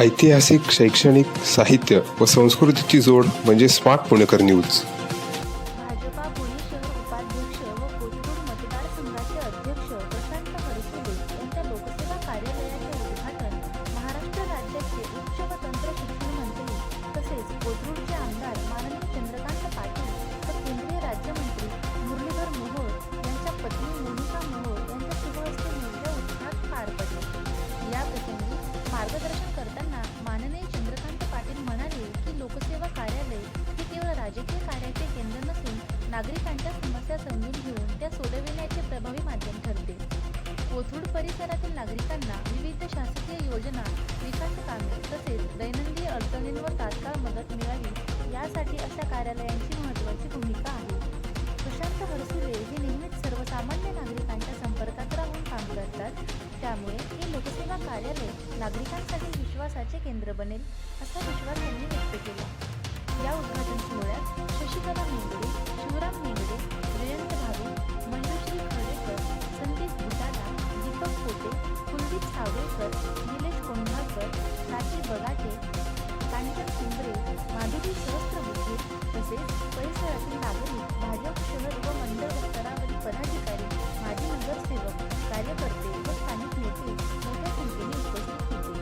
ऐतिहासिक शैक्षणिक साहित्य व संस्कृतीची जोड म्हणजे स्मार्ट पुणेकर न्यूज. भाजपा पुणे शहर उपाध्यक्ष व कोथरूड मतदारसंघाचे अध्यक्ष नागरिकांच्या समस्या समजून घेऊन त्या सोडविण्याचे प्रभावी माध्यम ठरते. कोथरूड परिसरातील नागरिकांना विविध शासकीय योजना विकास कामे तसेच दैनंदिन अडचणींवर तात्काळ मदत मिळावी यासाठी अशा कार्यालयांची महत्त्वाची भूमिका आहे. प्रशांत हरसुले हे नेहमीच सर्वसामान्य नागरिकांच्या संपर्कात राहून काम करतात. त्यामुळे हे लोकसेवा कार्यालय नागरिकांसाठी विश्वासाचे केंद्र बनेल असा विश्वास त्यांनी व्यक्त केला. या उद्घाटन सोहळ्यात शशिकला मेंगडे शिवराम मेंगडे जयंत भावे मंजुश्री खर्डेकर संदीप भुटाला दीपक पोटे कुलदीप सावळेकर निलेश कोंढाळकर प्राची बगाटे कांचन कुंबरे माधुरी सहस्त्रबुद्धे तसेच परिसरातील नागरिक भाजप शहर व मंडळ स्तरावरील पदाधिकारी माजी नगरसेवक कार्यकर्ते व स्थानिक नेते मोठ्या संख्येने उपस्थित होते.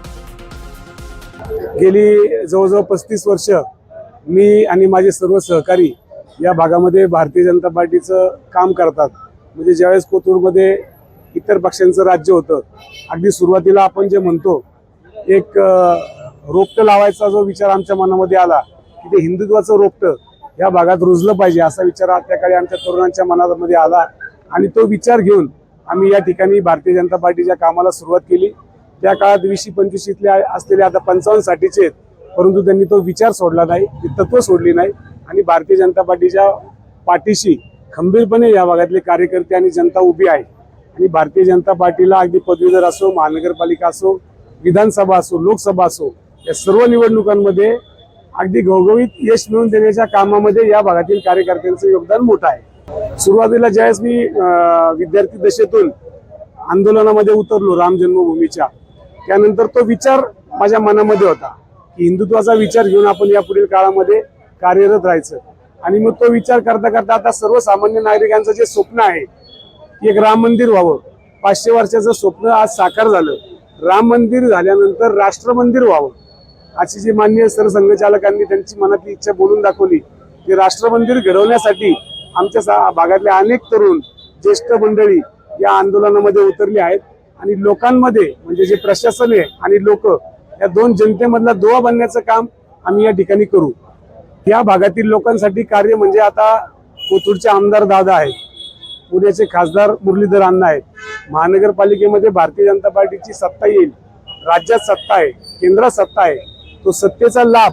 गेली जवळजवळ पस्तीस वर्ष मी आणि माझे सर्व सहकारी या भागामध्ये भारतीय जनता पार्टीचं काम करतात. म्हणजे ज्यावेळेस कोथरूडमध्ये इतर पक्षांचं राज्य होतं अगदी सुरुवातीला आपण जे म्हणतो एक रोपटं लावायचा जो विचार आमच्या मनामध्ये आला की ते हिंदुत्वाचं रोपटं या भागात रुजलं पाहिजे असा विचार त्या काळी आमच्या तरुणांच्या मनामध्ये आला. आणि तो विचार घेऊन आम्ही या ठिकाणी भारतीय जनता पार्टीच्या कामाला सुरुवात केली. त्या काळात वीसशे पंचवीसले असलेले आता पंचावन्न साठीचे आहेत परंतु त्यांनी तो विचार सोडला नाही ती तत्व सोडली नाही आणि भारतीय जनता पार्टीच्या पाठीशी खंबीरपणे या भागातले कार्यकर्ते आणि जनता उभी आहे. आणि भारतीय जनता पार्टीला अगदी पदवीधर असो महानगरपालिका असो विधानसभा असो लोकसभा असो या सर्व निवडणुकांमध्ये अगदी घवघवीत यश मिळवून देण्याच्या कामामध्ये या भागातील कार्यकर्त्यांचं योगदान मोठं आहे. सुरुवातीला ज्यावेळेस मी विद्यार्थी दशेतून आंदोलनामध्ये उतरलो राम जन्मभूमीच्या त्यानंतर तो विचार माझ्या मनामध्ये होता. की हिंदुत्वाचा विचार घेऊन आपण या पुढील काळामध्ये कार्यरत राहायचं. आणि मग तो विचार करता करता आता सर्वसामान्य नागरिकांचं जे स्वप्न आहे की एक राम मंदिर व्हावं. पाचशे वर्षाचं स्वप्न आज साकार झालं. राम मंदिर झाल्यानंतर राष्ट्र मंदिर व्हावं. अशी जी मान्य सरसंघचालकांनी त्यांची मनातली इच्छा बोलून दाखवली की राष्ट्र मंदिर घडवण्यासाठी आमच्या सा- भागातले अनेक तरुण ज्येष्ठ मंडळी या आंदोलनामध्ये उतरली आहेत. आणि लोकांमध्ये म्हणजे जे प्रशासन आहे आणि लोक या दोन जनतेमधला दुवा बनण्याचं काम आम्ही या ठिकाणी करू. या भागातील लोकांसाठी कार्य म्हणजे आता कोथूरचे आमदार दादा आहेत पुण्याचे खासदार मुरलीधर अण्णा आहेत. महानगरपालिकेमध्ये भारतीय जनता पार्टीची सत्ता येईल राज्यात सत्ता आहे केंद्रात सत्ता आहे तो सत्तेचा लाभ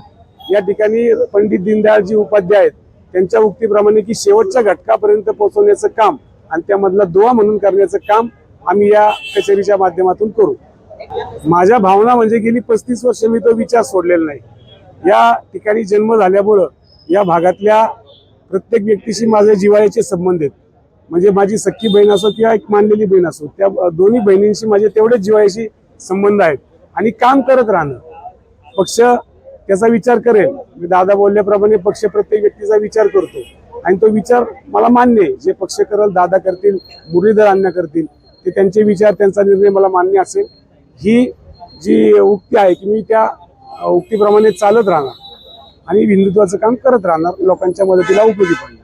या ठिकाणी पंडित दीनदयाळजी उपाध्याय आहेत. त्यांच्या उक्तीप्रमाणे की शेवटच्या घटकापर्यंत पोहोचवण्याचं काम आणि त्यामधला दुवा म्हणून करण्याचं काम आम्ही या कचेरीच्या माध्यमातून करू. माझ्या भावना म्हणजे गेली पस्तीस वर्ष मी तो विचार सोडलेला नाही. या ठिकाणी जन्म झाल्यामुळं या भागातल्या प्रत्येक व्यक्तीशी माझे जिवाळ्याचे संबंध आहेत. म्हणजे माझी सख्खी बहीण असो किंवा एक मानलेली बहीण असो त्या दोन्ही बहिणींशी माझे तेवढेच जिवाळ्याशी संबंध आहेत. आणि काम करत राहणं. पक्ष त्याचा विचार करेल. मी दादा बोलल्याप्रमाणे पक्ष प्रत्येक व्यक्तीचा विचार करतो. आणि तो विचार मला मान्य आहे. जे पक्ष करल दादा करतील मुरलीधर अण्णा करतील ते त्यांचे विचार त्यांचा निर्णय मला मान्य असेल. ही जी उक्ती आहे की मी त्या उक्तीप्रमाणे चालत राहणार आणि हिंदुत्वाचं काम करत राहणार लोकांच्या मदतीला उपयोगी पडणार.